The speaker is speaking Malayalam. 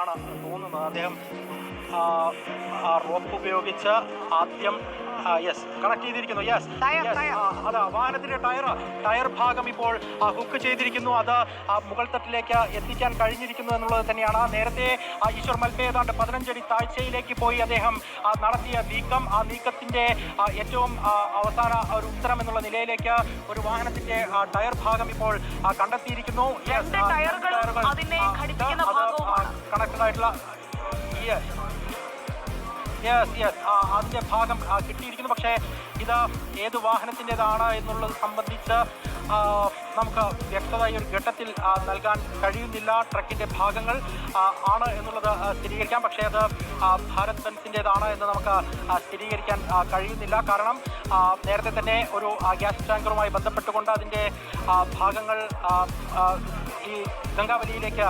ആണ് തോന്നുന്നത് അദ്ദേഹം ആ, റോപ്പ് ഉപയോഗിച്ച് ആദ്യം യെസ് കണക്ട് ചെയ്തിരിക്കുന്നു. യെസ്. അതാ വാഹനത്തിന്റെ ടയർ ടയർ ഭാഗം ഇപ്പോൾ ഹുക്ക് ചെയ്തിരിക്കുന്നു. അത് ആ മുകൾ തട്ടിലേക്ക് എത്തിക്കാൻ കഴിഞ്ഞിരിക്കുന്നു എന്നുള്ളത് തന്നെയാണ്. നേരത്തെ ആ ഈശ്വർ മൽപ്പ ഏതാണ്ട് പതിനഞ്ചടി താഴ്ചയിലേക്ക് പോയി അദ്ദേഹം നടത്തിയ നീക്കം. ആ നീക്കത്തിന്റെ ഏറ്റവും അവസാന ഒരു ഉത്തരം എന്നുള്ള നിലയിലേക്ക് ഒരു വാഹനത്തിന്റെ ടയർ ഭാഗം ഇപ്പോൾ കണ്ടെത്തിയിരിക്കുന്നു. ടയറുകൾ, ആയിട്ടുള്ള യെസ് യെസ് അതിന്റെ ഭാഗം കിട്ടിയിരിക്കുന്നു. പക്ഷേ ഇത് ഏത് വാഹനത്തിന്റെതാണ് എന്നുള്ളത് സംബന്ധിച്ച് നമുക്ക് വ്യക്തത ഈ ഒരു ഘട്ടത്തിൽ നൽകാൻ കഴിയുന്നില്ല. ട്രക്കിന്റെ ഭാഗങ്ങൾ ആണ് എന്നുള്ളത് സ്ഥിരീകരിക്കാം. പക്ഷേ അത് ഭാരത് ബെൻസിന്റെതാണ് എന്ന് നമുക്ക് സ്ഥിരീകരിക്കാൻ കഴിയുന്നില്ല. കാരണം നേരത്തെ തന്നെ ഒരു ഗ്യാസ് ടാങ്കറുമായി ബന്ധപ്പെട്ടുകൊണ്ട് അതിന്റെ ഭാഗങ്ങൾ ഈ ഗംഗാവലിയിലേക്ക്